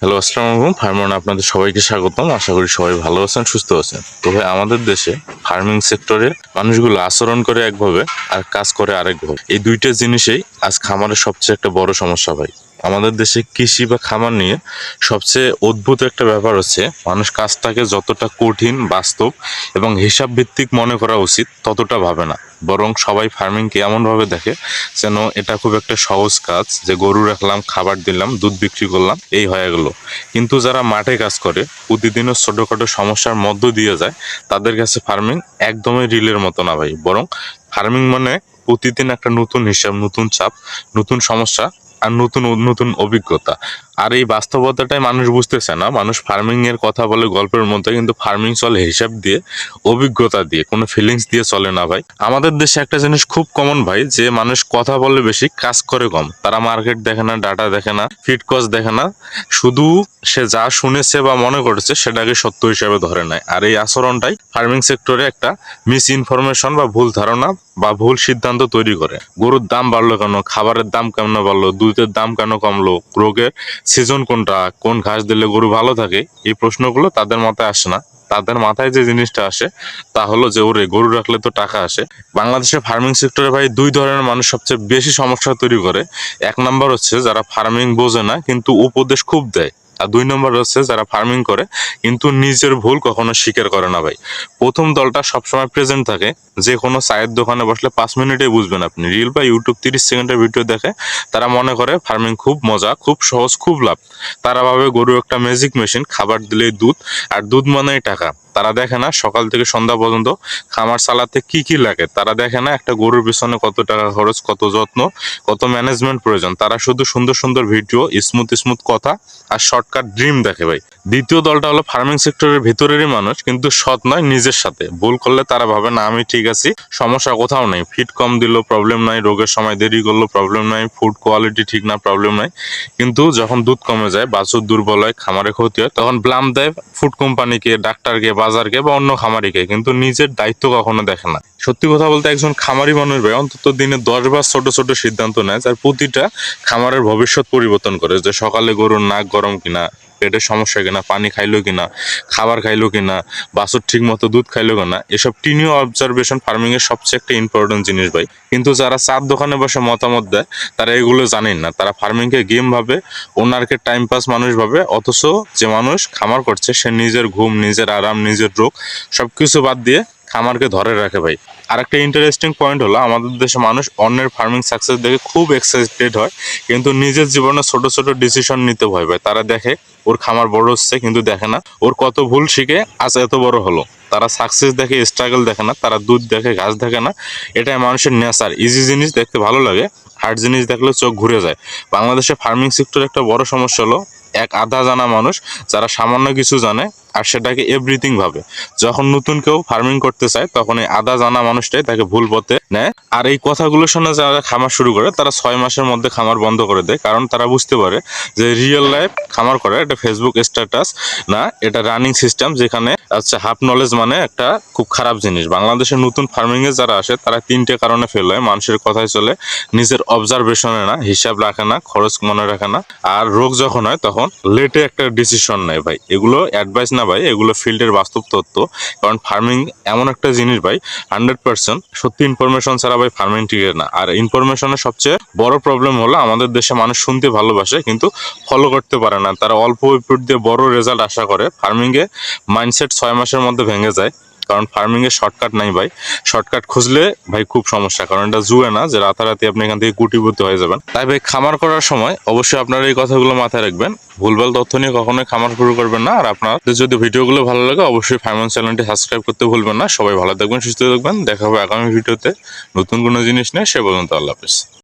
Hello আসসালামু আলাইকুম। ফার্মন আপনাদের সবাইকে স্বাগতম। আশা করি সবাই ভালো আছেন, সুস্থ আছেন। তবে আমাদের দেশে ফার্মিং সেক্টরে মানুষগুলো আচরণ করে একভাবে আর কাজ করে আরেকভাবে। এই দুইটা জিনিসেই আজ খামারের সবচেয়ে একটা বড় সমস্যা ভাই। আমাদের দেশে কৃষি বা খামার নিয়ে সবচেয়ে অদ্ভুত একটা ব্যাপার হচ্ছে, মানুষ কাজটাকে যতটা কঠিন, বাস্তব এবং হিসাব ভিত্তিক মনে করা উচিত ততটা ভাবে না। বরং সবাই ফার্মিংকে এমনভাবে দেখে যেন এটা খুব একটা সহজ কাজ যে গরু রাখলাম, খাবার দিলাম, দুধ বিক্রি করলাম, এই হয়ে গেল। কিন্তু যারা মাঠে কাজ করে, প্রতিদিনও ছোটোখাটো সমস্যার মধ্য দিয়ে যায়, তাদের কাছে ফার্মিং একদমই রিলের মতো না ভাই। বরং ফার্মিং মানে প্রতিদিন একটা নতুন হিসাব, নতুন চাপ, নতুন সমস্যা আর নতুন নতুন অভিজ্ঞতা। আর এই বাস্তবতাটাই মানুষ বুঝতেছে না। মানুষ ফার্মিং এর কথা বলে গল্পের মধ্যে, কিন্তু ফার্মিং চলে হিসাব দিয়ে, অভিজ্ঞতা দিয়ে, কোনো ফিলিংস দিয়ে চলে না ভাই। আমাদের দেশে একটা জিনিস খুব কমন ভাই, যে মানুষ কথা বলে বেশি, কাজ করে কম। তারা মার্কেট দেখে না ডাটা দেখে না ফিট কস্ট দেখে না। শুধু সে যা শুনেছে বা মনে করেছে, সেটাকে সত্য হিসাবে ধরে নেয়। আর এই আচরণটাই ফার্মিং সেক্টরে একটা মিস ইনফরমেশন বা ভুল ধারণা বা ভুল সিদ্ধান্ত তৈরি করে। গরুর দাম বাড়লো কেন? খাবারের দাম কেমন বাড়লো? দুধের দাম কেন কমলো? রোগের সিজন কোনটা, কোন ঘাস দিলে গরু ভালো থাকে, এই প্রশ্নগুলো তাদের মাথায় আসে না। তাদের মাথায় যে জিনিসটা আসে, তা হলো যে ওরে গরু রাখলে তো টাকা আসে। বাংলাদেশের ফার্মিং সেক্টরে ভাই দুই ধরনের মানুষ সবচেয়ে বেশি সমস্যা তৈরি করে। এক নাম্বার হচ্ছে যারা ফার্মিং বোঝে না, কিন্তু উপদেশ খুব দেয়। আর দুই নম্বর হচ্ছে যারা ফার্মিং করে, কিন্তু নিজের ভুল কখনো স্বীকার করে না ভাই। প্রথম দলটা সবসময় প্রেজেন্ট থাকে, যে কোনো চায়ের দোকানে বসলে পাঁচ মিনিটে বুঝবেন আপনি। রিল বা ইউটিউব তিরিশ সেকেন্ডের ভিডিও দেখে তারা মনে করে ফার্মিং খুব মজা, খুব সহজ, খুব লাভ। তারা ভাবে গরু একটা ম্যাজিক মেশিন খাবার দিলেই দুধ, আর দুধ মানেই টাকা। তারা দেখে না সকাল থেকে সন্ধ্যা পর্যন্ত খামার চালাতে কি কি লাগে। তারা দেখে না একটা গরুর পিছনে কত টাকা খরচ, কত যত্ন, কত ম্যানেজমেন্ট প্রয়োজন। তারা শুধু সুন্দর সুন্দর ভিডিও স্মুথ স্মুথ কথা, আর শর্টকাট ড্রিম দেখে ভাই। দ্বিতীয় দলটা হলো ফার্মিং সেক্টরের ভেতরেরই মানুষ, কিন্তু সৎ নয়, নিজের সাথে। ভুল করলে তারা ভাবে, না, আমি ঠিক আছি, সমস্যা কোথাও নেই। ফিট কম দিল প্রবলেম নাই, রোগের সময় দেরি করল প্রবলেম নাই ফুড কোয়ালিটি ঠিক না প্রবলেম নাই। কিন্তু যখন দুধ কমে যায়, বাছুর দুর্বল হয়, খামারে ক্ষতি হয়, তখন ব্লাম দেয় ফুড কোম্পানিকে ডাক্তারকে বাজারকে বা অন্য খামারিকে কিন্তু নিজের দায়িত্ব কখনো দেখে না। সত্যি কথা বলতে একজন খামারি মানুষ ভাই, অন্তত দিনে দশ বার ছোট ছোট সিদ্ধান্ত নেয়, যার প্রতিটা খামারের ভবিষ্যৎ পরিবর্তন করে, যে সকালে গরুর নাক গরম কিনা পেটের সমস্যা কিনা, পানি খাইলো কিনা, খাবার খাইলো কিনা, বাছুর ঠিক মতো দুধ খাইলো কিনা, এসব টিনিও অবজারভেশন ফার্মিং এর সবচেয়ে একটা ইম্পর্টেন্ট জিনিস ভাই। কিন্তু যারা চার দোকানে বসে মতামত দেয়, তারা এগুলো জানেন না। তারা ফার্মিং কে গেম ভাবে ওনারকে টাইম পাস মানুষ ভাবে, অথচ যে মানুষ খামার করছে, সে নিজের ঘুম, নিজের আরাম, নিজের রোগ, সবকিছু বাদ দিয়ে খামারকে ধরে রাখে ভাই। আর একটা ইন্টারেস্টিং পয়েন্ট হলো, আমাদের দেশে মানুষ অন্যের ফার্মিং সাকসেস দেখে খুব এক্সাইটেড হয়, কিন্তু নিজের জীবনে ছোট ছোট ডিসিশন নিতে ভয় পায়। তারা দেখে, ওর খামার বড় হচ্ছে, কিন্তু দেখে না। ওর কত ভুল শিখে আজ এত বড় হলো। তারা সাকসেস দেখে স্ট্রাগল দেখে না। তারা দুধ দেখে, ঘাস দেখে না। এটাই মানুষের নেচার ইজি জিনিস দেখতে ভালো লাগে হার্ড জিনিস দেখলে চোখ ঘুরে যায়। বাংলাদেশে ফার্মিং সেক্টর একটা বড় সমস্যা হলো, এক আধা জানা মানুষ, যারা সামান্য কিছু জানে আর সেটাকে এভরিথিং ভাবে। যখন নতুন কেউ ফার্মিং করতে চায়, তখন এই আধা জানা মানুষটাই তাকে ভুল পথে নেয়। আর এই কথাগুলো শুনে যারা খামার শুরু করে, তারা ছয় মাসের মধ্যে খামার বন্ধ করে দেয়। কারণ তারা বুঝতে পারে যে রিয়েল লাইফ খামার করে, এটা ফেসবুক স্ট্যাটাস না, এটা রানিং সিস্টেম যেখানে আচ্ছা হাফ নলেজ মানে একটা খুব খারাপ জিনিস। বাংলাদেশের নতুন ফার্মিং এ যারা আসে, তারা তিনটে কারণে ফেল হয়। মানুষের কথাই চলে, নিজের অবজারভেশনে না, হিসাব রাখে না, খরচ মনে রাখে না। আর রোগ যখন হয়, তখন লেটে একটা ডিসিশন নেয় ভাই। এগুলো অ্যাডভাইস না ভাই, এগুলো ফিল্ডের বাস্তব তত্ত্ব। কারণ ফার্মিং এমন একটা জিনিস ভাই হান্ড্রেড পার্সেন্ট সত্যি ইনফরমেশন ছাড়া ভাই ফার্মিং টিকে না। আর ইনফরমেশনের সবচেয়ে বড় প্রবলেম হলো আমাদের দেশে মানুষ শুনতে ভালোবাসে, কিন্তু ফলো করতে পারে না। তারা অল্প ইনপুট দিয়ে বড় রেজাল্ট আশা করে। ফার্মিংয়ে মাইন্ডসেট ছয় মাসের মধ্যে ভেঙে যায়। কারণ ফার্মিং এ শর্টকাট নাই ভাই। শর্টকাট খুঁজলে ভাই খুব সমস্যা, কারণ এটা জুয়ে না, যে রাতারাতি আপনি এখান থেকে গুটিপুতি হয়ে যাবেন। তাই ভাই খামার করার সময় অবশ্যই আপনারা এই কথাগুলো মাথায় রাখবেন। ভুলভাল তথ্য নিয়ে কখনোই খামার শুরু করবেন না। আর আপনাদের যদি ভিডিওগুলো ভালো লাগে, অবশ্যই ফার্মেন্স চ্যানেলটি সাবস্ক্রাইব করতে ভুলবেন না। সবাই ভালো থাকবেন, সুস্থ থাকবেন। দেখা হবে আগামী ভিডিওতে। নতুন কোনো জিনিস নিয়ে সে পর্যন্ত আল্লাহ হাফিজ।